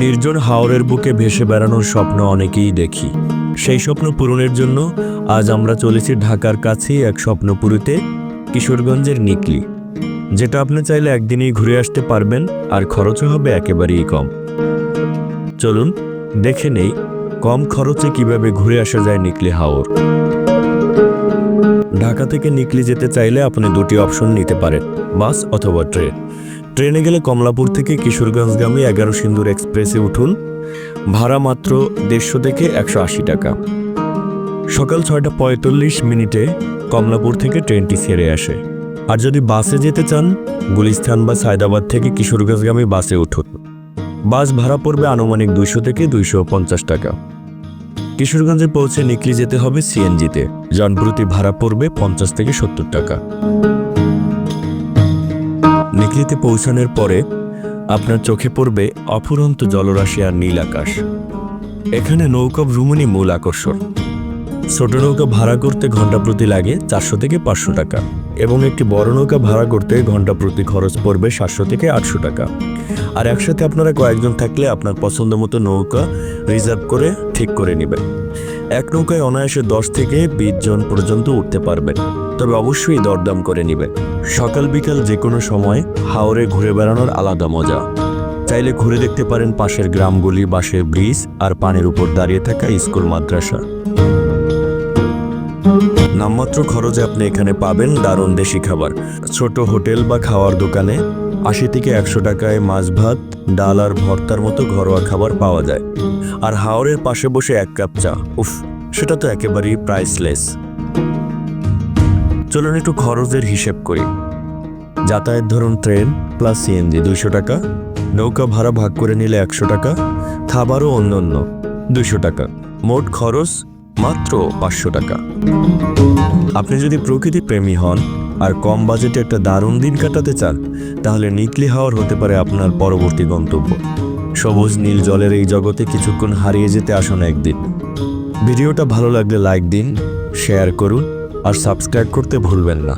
নির্জন হাওরের বুকে ভেসে বেড়ানোর স্বপ্ন অনেকেই দেখি। সেই স্বপ্ন পূরণের জন্য আজ আমরা চলেছি ঢাকার কাছেই এক স্বপ্নপুরীতে, কিশোরগঞ্জের নিকলি। যেটা আপনি চাইলে একদিনেই ঘুরে আসতে পারবেন, আর খরচও হবে একেবারেই কম। চলুন, দেখে নেই কম খরচে কীভাবে ঘুরে আসা যায় নিকলি হাওর। ঢাকা থেকে নিকলি যেতে চাইলে আপনি দুটি অপশন নিতে পারেন, বাস অথবা ট্রেন। ট্রেনে গেলে কমলাপুর থেকে কিশোরগঞ্জগামী এগারো সিন্দুর এক্সপ্রেসে উঠুন, ভাড়া মাত্র দেড়শো থেকে একশো আশি টাকা। সকাল ছয়টা পঁয়তাল্লিশ মিনিটে কমলাপুর থেকে ট্রেনটি ছেড়ে আসে। আর যদি বাসে যেতে চান, গুলিস্তান বা সায়দাবাদ থেকে কিশোরগঞ্জগামী বাসে উঠুন। বাস ভাড়া পড়বে আনুমানিক দুইশো থেকে দুইশো পঞ্চাশ টাকা। কিশোরগঞ্জে পৌঁছে নিকলি যেতে হবে সিএনজিতে। জনপ্রতি ভাড়া পড়বে পঞ্চাশ থেকে সত্তর টাকা। নিকলিতে পৌঁছানোর পরে আপনার চোখে পড়বে অফুরন্ত জলরাশি আর নীল আকাশ। এখানে নৌকা ভ্রমণই মূল আকর্ষণ। ছোট নৌকা ভাড়া করতে ঘণ্টা প্রতি লাগে চারশো থেকে পাঁচশো টাকা। এবং একটি বড় নৌকা ভাড়া করতে ঘণ্টা প্রতি খরচ পড়বে সাতশো থেকে আটশো টাকা। আর একসাথে আপনারা কয়েকজন থাকলে আপনার পছন্দ মতো নৌকা রিজার্ভ করে ঠিক করে নেবেন। এক নৌকায় অনায়াসে দশ থেকে বিশ জন পর্যন্ত উঠতে পারবেন। তবে অবশ্যই দরদাম করে নেবেন। সকাল বিকাল যে কোনো সময় হাওরে ঘুরে বেড়ানোর আলাদা মজা। চাইলে ঘুরে দেখতে পারেন পাশের গ্রামগুলি, বাঁশের ব্রিজ আর পানির উপর দাঁড়িয়ে থাকা স্কুল, মাদ্রাসা। নামমাত্র খরচে আপনি এখানে পাবেন দারুণ দেশি খাবার। ছোট হোটেল বা খাওয়ার দোকানে আশি থেকে একশো টাকায় মাছ ভাত, ডাল আর ভর্তার মতো ঘরোয়া খাবার পাওয়া যায়। আর হাওরের পাশে বসে এক কাপ চা। উফ, সেটা তো একেবারেই প্রাইসলেস চলুন একটু খরচের হিসেব করি। যাতায়াত ধরুন ট্রেন প্লাস সিএনজি দুইশো টাকা, নৌকা ভাড়া ভাগ করে নিলে একশো টাকা, খাবারও অন্য অন্য দুইশো টাকা। মোট খরচ মাত্র পাঁচশো টাকা। আপনি যদি প্রকৃতি প্রেমী হন আর কম বাজেটে একটা দারুণ দিন কাটাতে চান, তাহলে নিকলি হাওয়ার হতে পারে আপনার পরবর্তী গন্তব্য। সবুজ নীল জলের এই জগতে কিছুক্ষণ হারিয়ে যেতে আসুন একদিন। ভিডিওটা ভালো লাগলে লাইক দিন, শেয়ার করুন আর সাবস্ক্রাইব করতে ভুলবেন না।